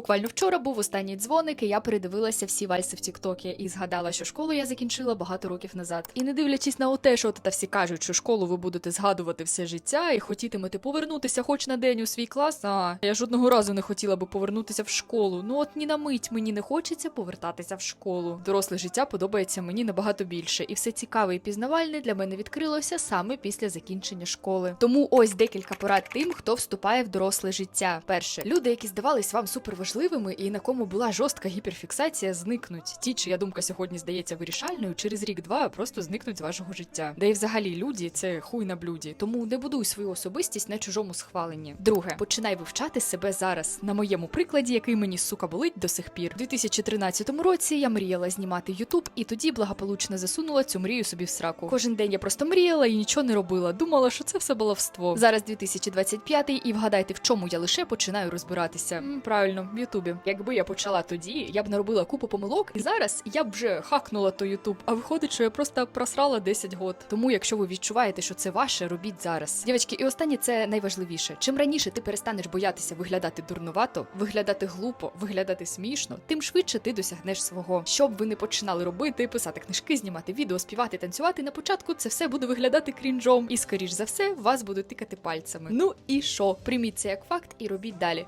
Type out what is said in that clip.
буквально вчора був останній дзвоник, і я передивилася всі вальси в Тіктокі і згадала, що школу я закінчила багато років назад. І не дивлячись на те, що та всі кажуть, що школу ви будете згадувати все життя і хотітимете повернутися хоч на день у свій клас. А я жодного разу не хотіла би повернутися в школу. Ну от ні на мить мені не хочеться повертатися в школу. Доросле життя подобається мені набагато більше, і все цікаве і пізнавальне для мене відкрилося саме після закінчення школи. Тому ось декілька порад тим, хто вступає в доросле життя. Перше, люди, які здавались вам суперважливими і на кому була жорстка гіперфіксація, зникнуть. Ті, чия думка сьогодні здається вирішальною, через рік-два просто зникнуть з вашого життя. Да і взагалі люди це хуй на блюді. Тому не будуй свою особистість на чужому схваленні. Друге, починай вивчати себе зараз. На моєму прикладі, який мені сука болить до сих пір. У 2013 році я мріяла знімати Ютуб, і тоді благополучно засунула цю мрію собі в сраку. Кожен день я просто мріяла і нічого не робила. Думала, що це все баловство. Зараз 2025 і вгадайте, в чому я лише починаю розбиратися. М, правильно, Ютубі. Якби я почала тоді, я б наробила купу помилок, і зараз я б вже хакнула той Ютуб. А виходить, що я просто просрала 10 год. Тому, якщо ви відчуваєте, що це ваше, робіть зараз. Дівчатки, і останнє це найважливіше. Чим раніше ти перестанеш боятися виглядати дурнувато, виглядати глупо, виглядати смішно, тим швидше ти досягнеш свого. Що б ви не починали робити, писати книжки, знімати відео, співати, танцювати. На початку це все буде виглядати крінжом, і скоріш за все вас будуть тикати пальцями. Ну і що? Прийміть це як факт і робіть далі.